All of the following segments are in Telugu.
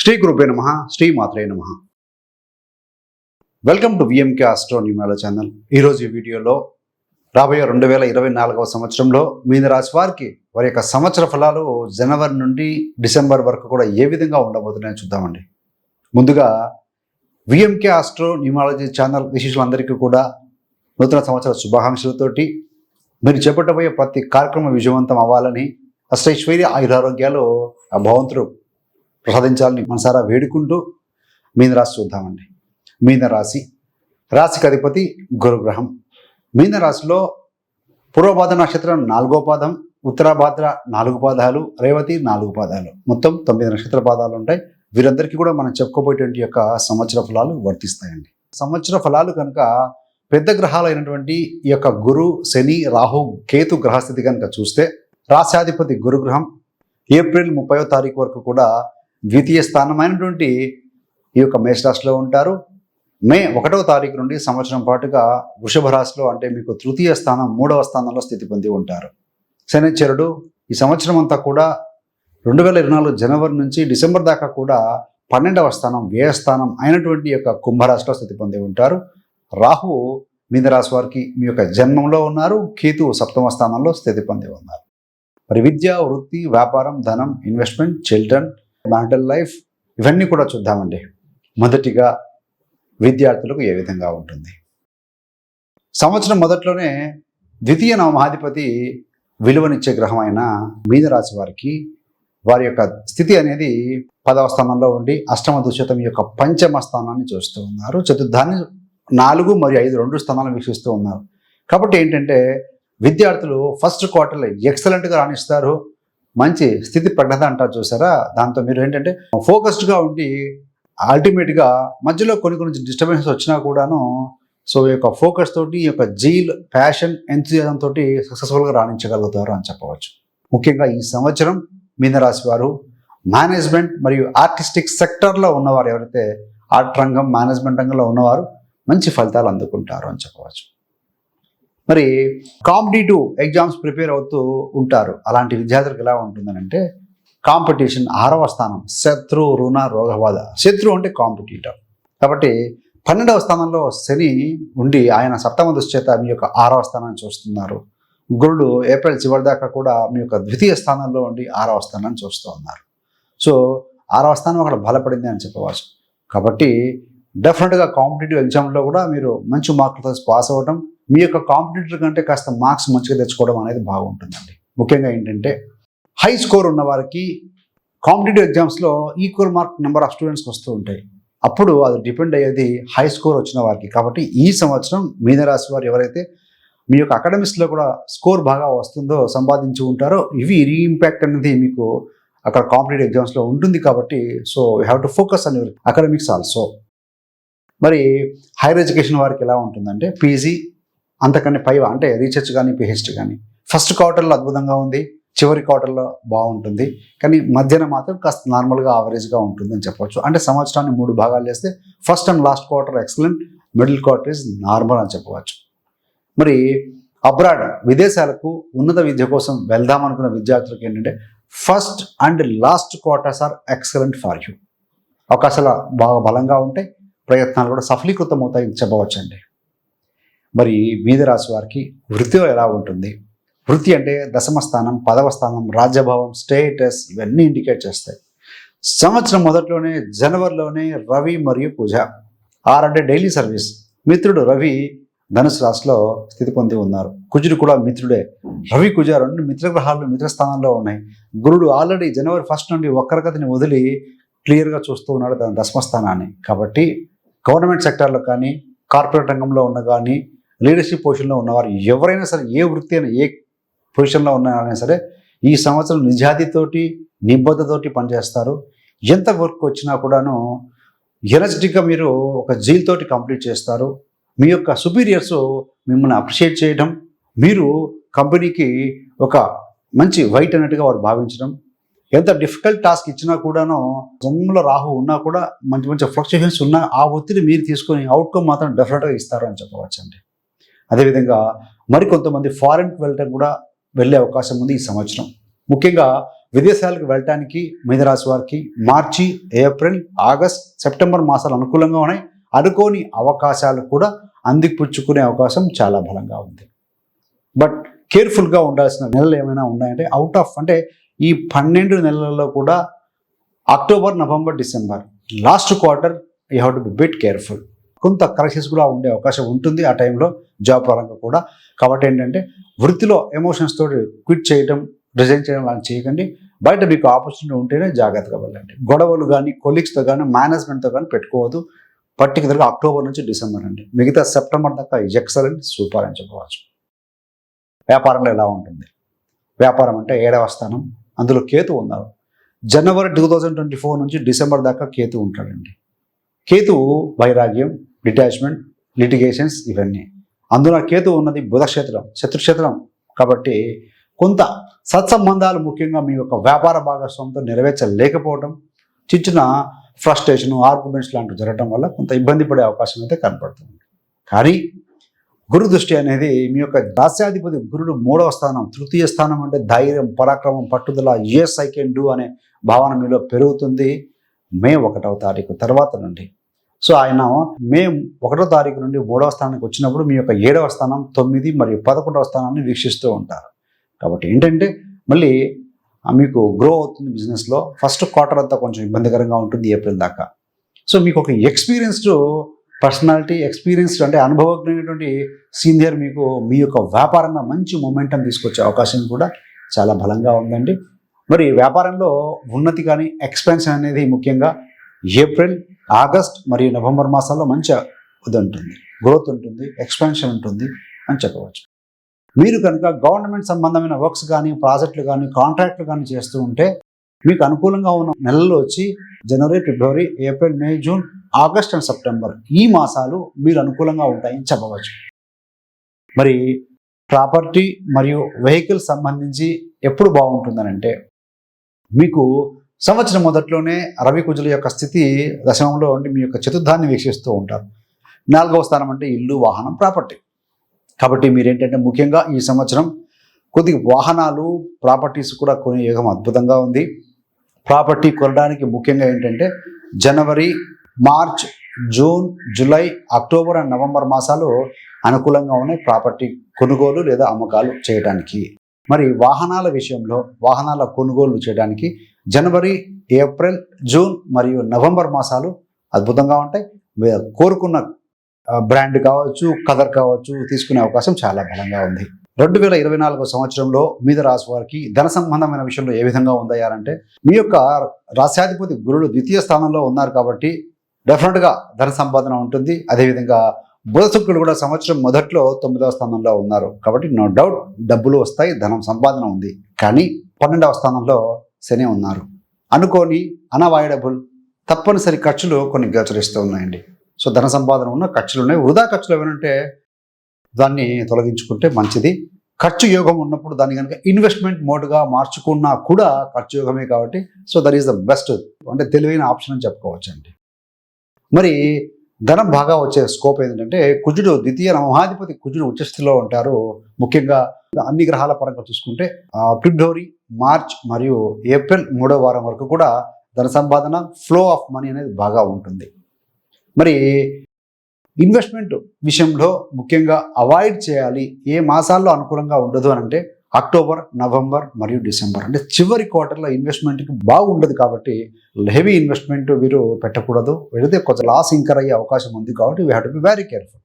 శ్రీ గురుపే నమ శ్రీ మాత్రే నమ. Welcome to VMK astro channel ఈరోజు ఈ వీడియోలో రాబోయే రెండు వేల ఇరవై నాలుగవ సంవత్సరంలో మీన రాశి వారికి వారి యొక్క సంవత్సర ఫలాలు జనవరి నుండి డిసెంబర్ వరకు కూడా ఏ విధంగా ఉండబోతున్నాయో చూద్దామండి. ముందుగా విఎంకే ఆస్ట్రో న్యూమాలజీ ఛానల్ విశేషులందరికీ కూడా నూతన సంవత్సర శుభాకాంక్షలతోటి మీరు చేపట్టబోయే ప్రతి కార్యక్రమం విజయవంతం అవ్వాలని అష్టైశ్వర్య ఆయురారోగ్యాలు ఆ భగవంతుడు ప్రసాదించాలని మనసారా వేడుకుంటూ మీన రాశి చూద్దామండి. మీన రాశి రాశికి అధిపతి గురుగ్రహం. మీన రాశిలో నక్షత్రం నాలుగో పాదం ఉత్తరాభాద్ర నాలుగు పాదాలు రేవతి నాలుగు పాదాలు. మొత్తం తొమ్మిది నక్షత్ర పాదాలు ఉంటాయి. వీరందరికీ కూడా మనం చెప్పుకోబోయేటువంటి యొక్క సంవత్సర ఫలాలు వర్తిస్తాయండి. సంవత్సర ఫలాలు కనుక పెద్ద గ్రహాలైనటువంటి ఈ యొక్క గురు శని రాహు కేతు గ్రహస్థితి కనుక చూస్తే రాశాధిపతి గురుగ్రహం ఏప్రిల్ ముప్పయో తారీఖు వరకు కూడా ద్వితీయ స్థానమైనటువంటి ఈ యొక్క మేషరాశిలో ఉంటారు. మే ఒకటవ తారీఖు నుండి సంవత్సరం పాటుగా వృషభ రాశిలో అంటే మీకు తృతీయ స్థానం మూడవ స్థానంలో స్థితి పొంది ఉంటారు. శనిచరుడు ఈ సంవత్సరం అంతా కూడా రెండు వేల ఇరవై నాలుగు జనవరి నుంచి డిసెంబర్ దాకా కూడా పన్నెండవ స్థానం వ్యయస్థానం అయినటువంటి యొక్క కుంభరాశిలో స్థితి పొంది ఉంటారు. రాహు మీనరాశి వారికి మీ యొక్క జన్మంలో ఉన్నారు. కేతు సప్తమ స్థానంలో స్థితి పొంది ఉన్నారు. మరి విద్య వృత్తి వ్యాపారం ధనం ఇన్వెస్ట్మెంట్ చిల్డ్రన్ మ్యారిటల్ లైఫ్ ఇవన్నీ కూడా చూద్దామండి. మొదటిగా విద్యార్థులకు ఏ విధంగా ఉంటుంది? సంవత్సరం మొదట్లోనే ద్వితీయ నవమాధిపతి విలువనిచ్చే గ్రహం అయిన మీనరాశి వారికి వారి యొక్క స్థితి అనేది పదవ స్థానంలో ఉండి అష్టమ దుశ్శతం యొక్క పంచమ స్థానాన్ని చూస్తూ ఉన్నారు. చతుర్థాన్ని నాలుగు మరియు ఐదు రెండు స్థానాలను వీక్షిస్తూ ఉన్నారు. కాబట్టి ఏంటంటే విద్యార్థులు ఫస్ట్ క్వార్టర్లో ఎక్సలెంట్గా రాణిస్తారు. మంచి స్థితి ప్రజ్ఞత అంటారు చూసారా? దాంతో మీరు ఏంటంటే ఫోకస్డ్గా ఉండి అల్టిమేట్గా మధ్యలో కొన్ని కొన్ని డిస్టర్బెన్స్ వచ్చినా కూడాను సో ఈ యొక్క ఫోకస్ తోటి ఈ యొక్క జీల్ ప్యాషన్ ఎంతజం తోటి సక్సెస్ఫుల్గా రాణించగలుగుతారు అని చెప్పవచ్చు. ముఖ్యంగా ఈ సంవత్సరం మీనరాశి వారు మేనేజ్మెంట్ మరియు ఆర్టిస్టిక్ సెక్టర్లో ఉన్నవారు ఎవరైతే ఆర్ట్ రంగం మేనేజ్మెంట్ రంగంలో ఉన్నవారు మంచి ఫలితాలు అందుకుంటారు అని చెప్పవచ్చు. మరి కాంపిటేటివ్ ఎగ్జామ్స్ ప్రిపేర్ అవుతూ ఉంటారు. అలాంటి విద్యార్థులకు ఎలా ఉంటుందనంటే కాంపిటీషన్ ఆరవ స్థానం శత్రు రుణ రోగబాధ. శత్రు అంటే కాంపిటేటివ్ కాబట్టి పన్నెండవ స్థానంలో శని ఉండి ఆయన సప్తమ దుశ్చేత మీ యొక్క ఆరవ స్థానాన్ని చూస్తున్నారు. గురుడు ఏప్రిల్ చివరి దాకా కూడా మీ యొక్క ద్వితీయ స్థానంలో ఉండి ఆరవ స్థానాన్ని చూస్తూ ఉన్నారు. సో ఆరవ స్థానం అక్కడ బలపడింది అని చెప్పవచ్చు. కాబట్టి డెఫినెట్గా కాంపిటేటివ్ ఎగ్జామ్లో కూడా మీరు మంచి మార్కులతో పాస్ అవ్వడం మీ యొక్క కాంపిటేటర్ కంటే కాస్త మార్క్స్ మంచిగా తెచ్చుకోవడం అనేది బాగుంటుందండి. ముఖ్యంగా ఏంటంటే హై స్కోర్ ఉన్న వారికి కాంపిటేటివ్ ఎగ్జామ్స్లో ఈక్వల్ మార్క్ నెంబర్ ఆఫ్ స్టూడెంట్స్కి వస్తూ ఉంటాయి. అప్పుడు అది డిపెండ్ అయ్యేది హై స్కోర్ వచ్చిన వారికి. కాబట్టి ఈ సంవత్సరం మీనరాశి వారు ఎవరైతే మీ యొక్క అకాడమిక్స్లో కూడా స్కోర్ బాగా వస్తుందో సంపాదించి ఉంటారో ఇవి రీ ఇంపాక్ట్ అనేది మీకు అక్కడ కాంపిటేటివ్ ఎగ్జామ్స్లో ఉంటుంది కాబట్టి so you have to focus on your academics also మరి హైయర్ ఎడ్యుకేషన్ వారికి ఎలా ఉంటుందంటే పీజీ అంతకన్నా పై అంటే రీసెర్చ్ కానీ పిహెచ్డి కానీ ఫస్ట్ క్వార్టర్లో అద్భుతంగా ఉంది చివరి క్వార్టర్లో బాగుంటుంది. కానీ మధ్యన మాత్రం కాస్త నార్మల్గా ఆవరేజ్గా ఉంటుంది అని చెప్పవచ్చు అంటే సంవత్సరాన్ని మూడు భాగాలు చేస్తే first and last quarter excellent middle quarter is normal అని చెప్పవచ్చు మరి అబ్రాడ్ విదేశాలకు ఉన్నత విద్య కోసం వెళ్దాం అనుకున్న విద్యార్థులకు ఏంటంటే first and last quarters are excellent for you అవకాశాలు బాగా బలంగా ఉంటాయి. ప్రయత్నాలు కూడా సఫలీకృతం అవుతాయని చెప్పవచ్చండి. మరి మీద రాశి వారికి వృత్తిలో ఎలా ఉంటుంది? వృత్తి అంటే దశమ స్థానం పదవ స్థానం రాజ్యభావం స్టేటస్ ఇవన్నీ ఇండికేట్ చేస్తాయి. సంవత్సరం మొదట్లోనే జనవరిలోనే రవి మరియు పూజ. ఆర్ అంటే డైలీ సర్వీస్. మిత్రుడు రవి ధనుసు రాశిలో స్థితి పొంది ఉన్నారు. కుజుడు కూడా మిత్రుడే. రవి కుజ రెండు మిత్రగ్రహాలు మిత్రస్థానంలో ఉన్నాయి. గురుడు ఆల్రెడీ జనవరి ఫస్ట్ నుండి ఒక్కరికతిని వదిలి క్లియర్గా చూస్తూ ఉన్నాడు తన దశమస్థానాన్ని కాబట్టి గవర్నమెంట్ సెక్టార్లో కానీ కార్పొరేట్ రంగంలో ఉన్న కానీ లీడర్షిప్ పొజిషన్లో ఉన్నవారు ఎవరైనా సరే ఏ వృత్తి అయినా ఏ పొజిషన్లో ఉన్నారైనా సరే ఈ సంవత్సరం నిజాదితోటి నిబద్ధతోటి పనిచేస్తారు. ఎంత వర్క్ వచ్చినా కూడాను ఎనర్జెటిక్గా మీరు ఒక జీల్తోటి కంప్లీట్ చేస్తారు. మీ యొక్క సుపీరియర్స్ మిమ్మల్ని అప్రిషియేట్ చేయడం మీరు కంపెనీకి ఒక మంచి వైట్ అన్నట్టుగా వారు భావించడం ఎంత డిఫికల్ట్ టాస్క్ ఇచ్చినా కూడాను జన్మలో రాహు ఉన్నా కూడా మంచి మంచి ఫ్లక్చుయేషన్స్ ఉన్నా ఆ ఒత్తిడి మీరు తీసుకొని అవుట్కమ్ మాత్రం డెఫినెట్గా ఇస్తారు అని చెప్పవచ్చండి. అదేవిధంగా మరికొంతమంది ఫారెన్కి వెళ్ళటం కూడా వెళ్ళే అవకాశం ఉంది ఈ సంవత్సరం. ముఖ్యంగా విదేశాలకు వెళ్ళటానికి మీనరాశి వారికి మార్చి ఏప్రిల్ ఆగస్ట్ సెప్టెంబర్ మాసాలు అనుకూలంగా ఉన్నాయి. అనుకోని అవకాశాలు కూడా అందిపుచ్చుకునే అవకాశం చాలా బలంగా ఉంది. బట్ కేర్ఫుల్గా ఉండాల్సిన నెలలు ఏమైనా ఉన్నాయంటే అవుట్ ఆఫ్ అంటే ఈ పన్నెండు నెలలలో కూడా October November December last quarter you have to be bit careful. కొంత క్రైసిస్ కూడా ఉండే అవకాశం ఉంటుంది ఆ టైంలో జాబ్ పరంగా కూడా. కాబట్టి ఏంటంటే వృత్తిలో ఎమోషన్స్ తోటి క్విట్ చేయడం రిజైన్ చేయడం లాంటి చేయకండి. బయట మీకు ఆపర్చునిటీ ఉంటేనే జాగ్రత్తగా వెళ్ళండి. గొడవలు కానీ కొలీగ్స్తో కానీ మేనేజ్మెంట్తో కానీ పెట్టుకోవద్దు. పర్టికులర్గా అక్టోబర్ నుంచి డిసెంబర్ అండి. మిగతా సెప్టెంబర్ దాకా ఎక్సలెంట్ సూపర్ అని చెప్పవచ్చు. వ్యాపారంలో ఎలా ఉంటుంది? వ్యాపారం అంటే ఏడవ స్థానం అందులో కేతు ఉన్నారు. జనవరి టూ థౌజండ్ ట్వంటీ ఫోర్ నుంచి డిసెంబర్ దాకా కేతు ఉంటాడండి. కేతు వైరాగ్యం డిటాచ్మెంట్ లిటిగేషన్స్ ఇవన్నీ. అందులో కేతు ఉన్నది బుధక్షేత్రం శత్రుక్షేత్రం కాబట్టి కొంత సత్సంబంధాలు ముఖ్యంగా మీ యొక్క వ్యాపార భాగస్వామితో నెరవేర్చలేకపోవడం చిన్న చిన్న ఫ్రస్ట్రేషన్ ఆర్గ్యుమెంట్స్ లాంటివి జరగడం వల్ల కొంత ఇబ్బంది పడే అవకాశం అయితే కనపడుతుంది. కానీ గురు దృష్టి అనేది మీ యొక్క దాస్యాధిపతి గురుడు మూడవ స్థానం తృతీయ స్థానం అంటే ధైర్యం పరాక్రమం పట్టుదల ఎస్ ఐ కెన్ డూ అనే భావన మీలో పెరుగుతుంది మే ఒకటవ తారీఖు తర్వాత నుండి. సో ఆయన మే ఒకటో తారీఖు నుండి మూడవ స్థానానికి వచ్చినప్పుడు మీ యొక్క ఏడవ స్థానం తొమ్మిది మరియు పదకొండవ స్థానాన్ని వీక్షిస్తూ ఉంటారు. కాబట్టి ఏంటంటే మళ్ళీ మీకు గ్రో అవుతుంది బిజినెస్లో ఫస్ట్ క్వార్టర్ అంతా కొంచెం ఇబ్బందికరంగా ఉంటుంది ఏప్రిల్ దాకా. సో మీకు ఒక ఎక్స్పీరియన్స్డ్ పర్సనాలిటీ ఎక్స్పీరియన్స్డ్ అంటే అనుభవజ్ఞమైనటువంటి సీనియర్ మీకు మీ యొక్క వ్యాపారంలో మంచి మొమెంటం తీసుకొచ్చే అవకాశం కూడా చాలా బలంగా ఉందండి. మరి వ్యాపారంలో ఉన్నతి కానీ ఎక్స్పెన్షన్ అనేది ముఖ్యంగా ఏప్రిల్ ఆగస్ట్ మరియు నవంబర్ మాసాల్లో మంచి ఇది ఉంటుంది గ్రోత్ ఉంటుంది ఎక్స్పెన్షన్ ఉంటుంది అని చెప్పవచ్చు. మీరు కనుక గవర్నమెంట్ సంబంధమైన వర్క్స్ కానీ ప్రాజెక్టులు కానీ కాంట్రాక్ట్లు కానీ చేస్తూ ఉంటే మీకు అనుకూలంగా ఉన్న నెలలు వచ్చి జనవరి ఫిబ్రవరి April May June August and September ఈ మాసాలు మీరు అనుకూలంగా ఉంటాయని చెప్పవచ్చు. మరి ప్రాపర్టీ మరియు వెహికల్ సంబంధించి ఎప్పుడు బాగుంటుందనంటే మీకు సంవత్సరం మొదట్లోనే రవి కుజుల యొక్క స్థితి దశమంలో ఉండి మీ యొక్క చతుర్థాన్ని వీక్షిస్తూ ఉంటారు. నాలుగవ స్థానం అంటే ఇల్లు వాహనం ప్రాపర్టీ. కాబట్టి మీరు ఏంటంటే ముఖ్యంగా ఈ సంవత్సరం కొద్దిగా వాహనాలు ప్రాపర్టీస్ కూడా కొనే యోగం అద్భుతంగా ఉంది. ప్రాపర్టీ కొనడానికి ముఖ్యంగా ఏంటంటే జనవరి March June July October and November మాసాలు అనుకూలంగా ఉన్నాయి ప్రాపర్టీ కొనుగోలు లేదా అమ్మకాలు చేయడానికి. మరి వాహనాల విషయంలో వాహనాల కొనుగోలు చేయడానికి జనవరి ఏప్రిల్ జూన్ మరియు నవంబర్ మాసాలు అద్భుతంగా ఉంటాయి. కోరుకున్న బ్రాండ్ కావచ్చు కలర్ కావచ్చు తీసుకునే అవకాశం చాలా బలంగా ఉంది. రెండు వేల ఇరవై నాలుగో సంవత్సరంలో మీద రాశి వారికి ధన సంబంధమైన విషయంలో ఏ విధంగా ఉందయ్యారంటే మీ యొక్క రాశ్యాధిపతి గురుడు ద్వితీయ స్థానంలో ఉన్నారు కాబట్టి డెఫినెట్గా ధన సంపాదన ఉంటుంది. అదేవిధంగా బుధశుక్రుడు కూడా సంవత్సరం మొదట్లో తొమ్మిదవ స్థానంలో ఉన్నారు. కాబట్టి నో డౌట్ డబ్బులు వస్తాయి ధనం సంపాదన ఉంది. కానీ పన్నెండవ స్థానంలో శని ఉన్నారు. అనుకోని అనవాయిడబుల్ తప్పనిసరి ఖర్చులు కొన్ని గోచరిస్తూ ఉన్నాయండి. సో ధన సంపాదన ఉన్న ఖర్చులు ఉన్నాయి. వృధా ఖర్చులు ఏమంటే దాన్ని తొలగించుకుంటే మంచిది. ఖర్చు యోగం ఉన్నప్పుడు దాన్ని కనుక ఇన్వెస్ట్మెంట్ మోడ్గా మార్చుకున్నా కూడా ఖర్చు యోగమే కాబట్టి so that is the best అంటే తెలివైన ఆప్షన్ అని చెప్పుకోవచ్చండి. మరి ధనం బాగా వచ్చే స్కోప్ ఏంటంటే కుజుడు ద్వితీయ మహాధిపతి కుజుడు ఉచ్చస్థితిలో ఉంటారు. ముఖ్యంగా అన్ని గ్రహాల పరంగా చూసుకుంటే ఫిబ్రవరి మార్చ్ మరియు ఏప్రిల్ మూడో వారం వరకు కూడా ధన సంపాదన ఫ్లో ఆఫ్ మనీ అనేది బాగా ఉంటుంది. మరి ఇన్వెస్ట్మెంట్ విషయంలో ముఖ్యంగా అవాయిడ్ చేయాలి. ఏ మాసాల్లో అనుకూలంగా ఉండదు అని అంటే అక్టోబర్ నవంబర్ మరియు డిసెంబర్. అంటే చివరి క్వార్టర్లో ఇన్వెస్ట్మెంట్కి బాగుండదు కాబట్టి హెవీ ఇన్వెస్ట్మెంట్ మీరు పెట్టకూడదు. పెడితే కొంచెం లాస్ ఇంకర్ అయ్యే అవకాశం ఉంది కాబట్టి we have to be very careful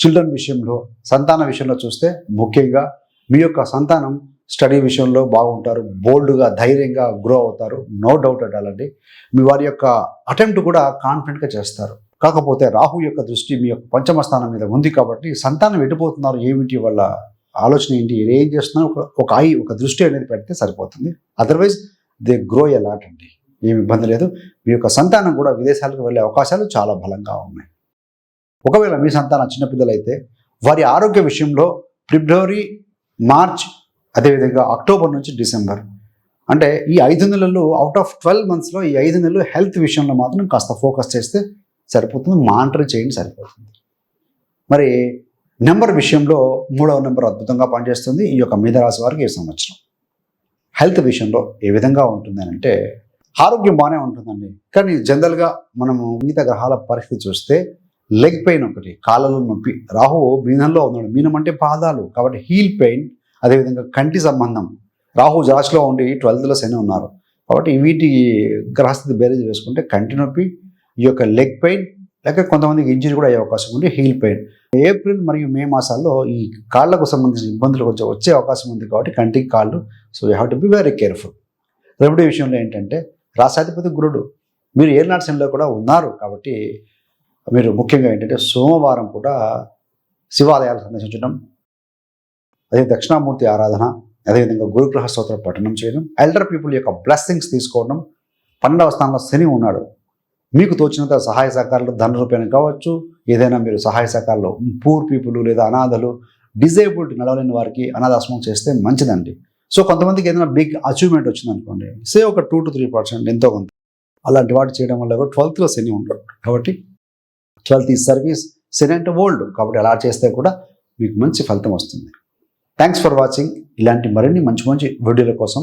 children విషయంలో సంతాన విషయంలో చూస్తే ముఖ్యంగా మీ యొక్క సంతానం స్టడీ విషయంలో బాగుంటారు. బోల్డ్గా ధైర్యంగా గ్రో అవుతారు. నో డౌట్ అడాలండి మీ వారి యొక్క అటెంప్ట్ కూడా కాన్ఫిడెంట్గా చేస్తారు. కాకపోతే రాహు యొక్క దృష్టి మీ యొక్క పంచమ స్థానం మీద ఉంది కాబట్టి సంతానం ఎడిపోతున్నారు ఏమిటి వాళ్ళ ఆలోచన ఏంటి? ఏం చేస్తున్నారు? ఒక ఒక ఐ ఒక దృష్టి అనేది పెడితే సరిపోతుంది. అదర్వైజ్ దే గ్రో ఎలాట్ అండి. ఏమి ఇబ్బంది లేదు. మీ యొక్క సంతానం కూడా విదేశాలకు వెళ్ళే అవకాశాలు చాలా బలంగా ఉన్నాయి. ఒకవేళ మీ సంతానం చిన్నపిల్లలైతే వారి ఆరోగ్య విషయంలో ఫిబ్రవరి మార్చ్ అదేవిధంగా అక్టోబర్ నుంచి డిసెంబర్. అంటే ఈ ఐదు నెలలు అవుట్ ఆఫ్ ట్వెల్వ్ మంత్స్లో ఈ ఐదు నెలలు హెల్త్ విషయంలో మాత్రం కాస్త ఫోకస్ చేస్తే సరిపోతుంది. మానిటర్ చేయండి సరిపోతుంది. మరి నెంబర్ విషయంలో మూడవ నెంబర్ అద్భుతంగా పనిచేస్తుంది. ఈ యొక్క మీనరాశి వారికి ఈ సంవత్సరం. హెల్త్ విషయంలో ఏ విధంగా ఉంటుంది అని అంటే ఆరోగ్యం బాగానే ఉంటుందండి. కానీ జనరల్గా మనము మిగతా గ్రహాల పరిస్థితి చూస్తే లెగ్ పెయిన్ ఒకటి కాళ్ళలో నొప్పి రాహు మీనంలో ఉన్నాడు. మీనం అంటే పాదాలు. కాబట్టి హీల్ పెయిన్ అదేవిధంగా కంటి సంబంధం. రాహు జాస్లో ఉండి ట్వెల్త్లో శని ఉన్నారు. కాబట్టి వీటి గ్రహస్థితి బేరేజ్ వేసుకుంటే కంటి నొప్పి ఈ యొక్క లెగ్ పెయిన్ లేక కొంతమందికి ఇంజరీ కూడా అయ్యే అవకాశం ఉంది హీల్ పెయిన్ ఏప్రిల్ మరియు మే మాసాల్లో ఈ కాళ్ళకు సంబంధించిన ఇబ్బందులు కొంచెం వచ్చే అవకాశం ఉంది కాబట్టి కంటికి కాళ్ళు so you have to be very careful remedy విషయంలో ఏంటంటే రాసాధిపతి గురుడు మీరు ఏ కూడా ఉన్నారు కాబట్టి మీరు ముఖ్యంగా ఏంటంటే సోమవారం కూడా శివాలయాలు సందర్శించడం అదే దక్షిణామూర్తి ఆరాధన అదేవిధంగా గురుగ్రహ స్తోత్ర పఠనం చేయడం ఎల్డర్ పీపుల్ యొక్క బ్లెస్సింగ్స్ తీసుకోవడం పన్నెండవ స్థానంలో శని ఉన్నాడు. మీకు తోచినంత సహాయ సహకారాలు ధన రూపాయలు కావచ్చు ఏదైనా మీరు సహాయ సహకారాలు పూర్ పీపుల్ లేదా అనాథలు డిజేబుల్డ్ నడవలేని వారికి అనాథాశ్రమం చేస్తే మంచిదండి. సో కొంతమందికి ఏదైనా బిగ్ అచీవ్మెంట్ వచ్చింది అనుకోండి సే ఒక టూ టు త్రీ పర్సెంట్ ఎంతో కొంత. అలాంటి వాటి చేయడం వల్ల కూడా ట్వెల్త్లో శని ఉండరు కాబట్టి ట్వెల్త్ ఈ సర్వీస్ శని అంటే ఓల్డ్ కాబట్టి అలా చేస్తే కూడా మీకు మంచి ఫలితం వస్తుంది. థ్యాంక్స్ ఫర్ వాచింగ్ ఇలాంటి మరిన్ని మంచి మంచి వీడియోల కోసం